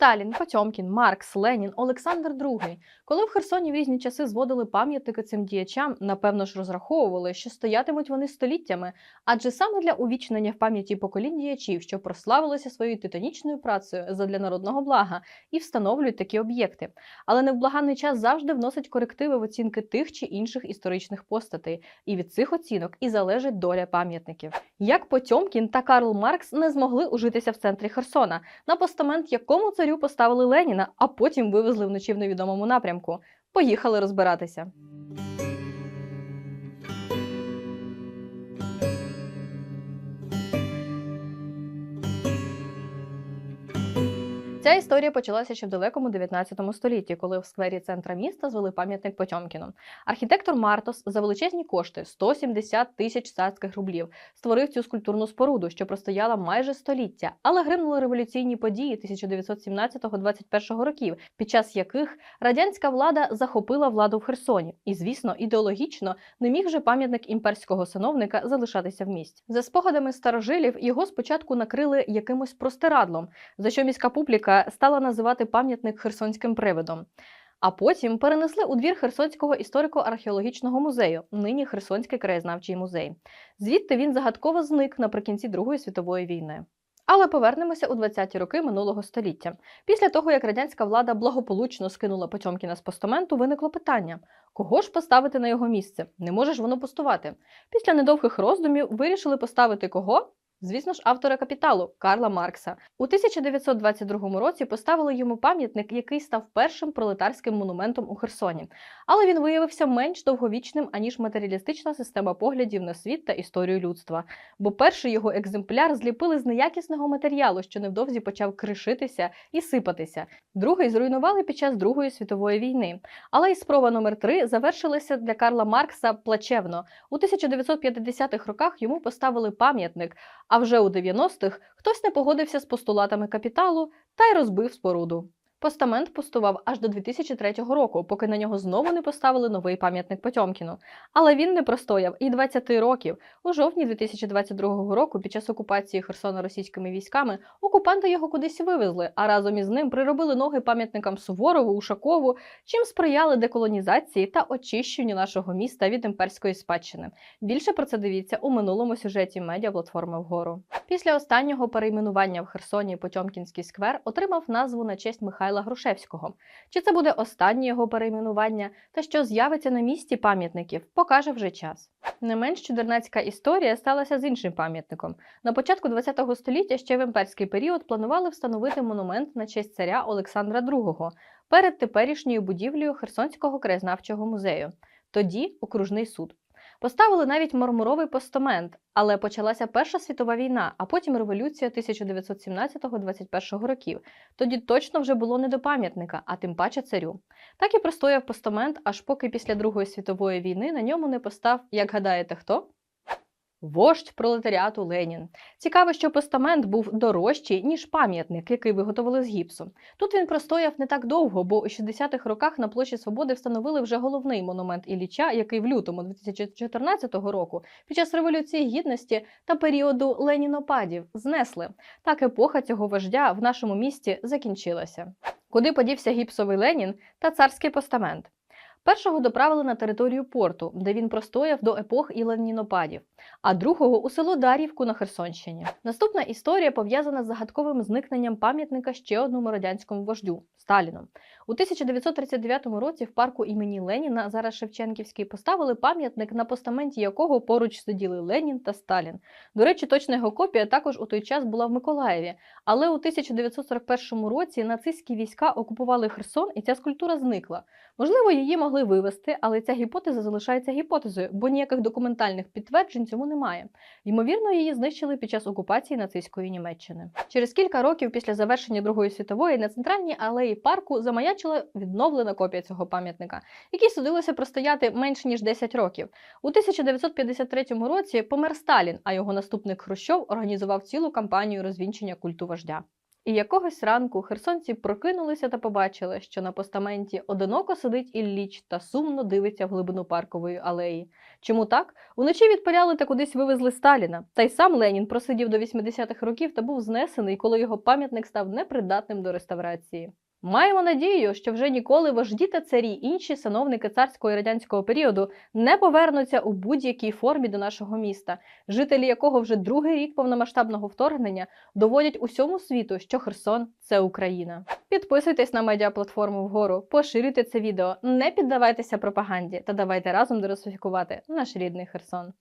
Сталін, Потьомкін, Маркс, Ленін, Олександр II. Коли в Херсоні в різні часи зводили пам'ятники цим діячам, напевно ж розраховували, що стоятимуть вони століттями, адже саме для увічнення в пам'яті поколінь діячів, що прославилися своєю титанічною працею задля народного блага, і встановлюють такі об'єкти. Але невблаганний час завжди вносить корективи в оцінки тих чи інших історичних постатей, і від цих оцінок і залежить доля пам'ятників. Як Потьомкін та Карл Маркс не змогли ужитися в центрі Херсона, на постамент якому царю поставили Леніна, а потім вивезли вночі в невідомому напрямку. Поїхали розбиратися. Ця історія почалася ще в далекому 19 столітті, коли в сквері центра міста звели пам'ятник Потьомкіну. Архітектор Мартос за величезні кошти 170 тисяч царських рублів створив цю скульптурну споруду, що простояла майже століття, але гримнули революційні події 1917-21 років, під час яких радянська влада захопила владу в Херсоні. І, звісно, ідеологічно не міг же пам'ятник імперського сановника залишатися в місті. За спогадами старожилів його спочатку накрили якимось простирадлом, за що міська публіка стала називати пам'ятник Херсонським привидом. А потім перенесли у двір Херсонського історико-археологічного музею, нині Херсонський краєзнавчий музей. Звідти він загадково зник наприкінці Другої світової війни. Але повернемося у 20-ті роки минулого століття. Після того, як радянська влада благополучно скинула Потьомкіна з постаменту, виникло питання: кого ж поставити на його місце? Не може ж воно пустувати. Після недовгих роздумів вирішили поставити кого? Звісно ж, автора капіталу Карла Маркса. У 1922 році поставили йому пам'ятник, який став першим пролетарським монументом у Херсоні. Але він виявився менш довговічним, аніж матеріалістична система поглядів на світ та історію людства. Бо перший його екземпляр зліпили з неякісного матеріалу, що невдовзі почав кришитися і сипатися. Другий зруйнували під час Другої світової війни. Але і спроба номер три завершилася для Карла Маркса плачевно. У 1950-х роках йому поставили пам'ятник. А вже у 90-х хтось не погодився з постулатами капіталу та й розбив споруду. Постамент пустував аж до 2003 року, поки на нього знову не поставили новий пам'ятник Потьомкіну. Але він не простояв і 20 років. У жовтні 2022 року, під час окупації Херсона російськими військами, окупанти його кудись вивезли, а разом із ним приробили ноги пам'ятникам Суворову, Ушакову, чим сприяли деколонізації та очищенню нашого міста від імперської спадщини. Більше про це дивіться у минулому сюжеті медіаплатформи вгору. Після останнього перейменування в Херсоні Потьомкінський сквер отримав назву на честь Михайла Грушевського. Чи це буде останнє його перейменування, та що з'явиться на місці пам'ятників, покаже вже час. Не менш чудернацька історія сталася з іншим пам'ятником. На початку ХХ століття ще в імперський період планували встановити монумент на честь царя Олександра II перед теперішньою будівлею Херсонського краєзнавчого музею. Тоді окружний суд. Поставили навіть мармуровий постамент, але почалася Перша світова війна, а потім революція 1917-21 років. Тоді точно вже було не до пам'ятника, а тим паче царю. Так і простояв постамент, аж поки після Другої світової війни на ньому не постав, як гадаєте, хто? Вождь пролетаріату Ленін. Цікаво, що постамент був дорожчий, ніж пам'ятник, який виготовили з гіпсу. Тут він простояв не так довго, бо у 60-х роках на площі Свободи встановили вже головний монумент Ілліча, який в лютому 2014 року, під час Революції Гідності та періоду Ленінопадів, знесли. Так епоха цього вождя в нашому місті закінчилася. Куди подівся гіпсовий Ленін та царський постамент? Першого доправили на територію порту, де він простояв до епох іленінопадів, а другого у село Дар'ївку на Херсонщині. Наступна історія пов'язана з загадковим зникненням пам'ятника ще одному радянському вождю Сталіну. У 1939 році в парку імені Леніна, зараз Шевченківський, поставили пам'ятник, на постаменті якого поруч сиділи Ленін та Сталін. До речі, точна його копія також у той час була в Миколаєві. Але у 1941 році нацистські війська окупували Херсон, і ця скульптура зникла. Можливо, її могли вивезти, але ця гіпотеза залишається гіпотезою, бо ніяких документальних підтверджень цьому немає. Ймовірно, її знищили під час окупації нацистської Німеччини. Через кілька років після завершення Другої світової на центральній алеї парку замаячила відновлена копія цього пам'ятника, який судилося простояти менш ніж 10 років. У 1953 році помер Сталін, а його наступник Хрущов організував цілу кампанію розвінчення культу вождя. І якогось ранку херсонці прокинулися та побачили, що на постаменті одиноко сидить Ілліч та сумно дивиться в глибину паркової алеї. Чому так? Уночі відпаляли та кудись вивезли Сталіна. Та й сам Ленін просидів до 80-х років та був знесений, коли його пам'ятник став непридатним до реставрації. Маємо надію, що вже ніколи вожді та царі, інші сановники царського і радянського періоду не повернуться у будь-якій формі до нашого міста, жителі якого вже другий рік повномасштабного вторгнення доводять усьому світу, що Херсон це Україна. Підписуйтесь на медіаплатформу вгору, поширюйте це відео, не піддавайтеся пропаганді та давайте разом дерусифікувати наш рідний Херсон.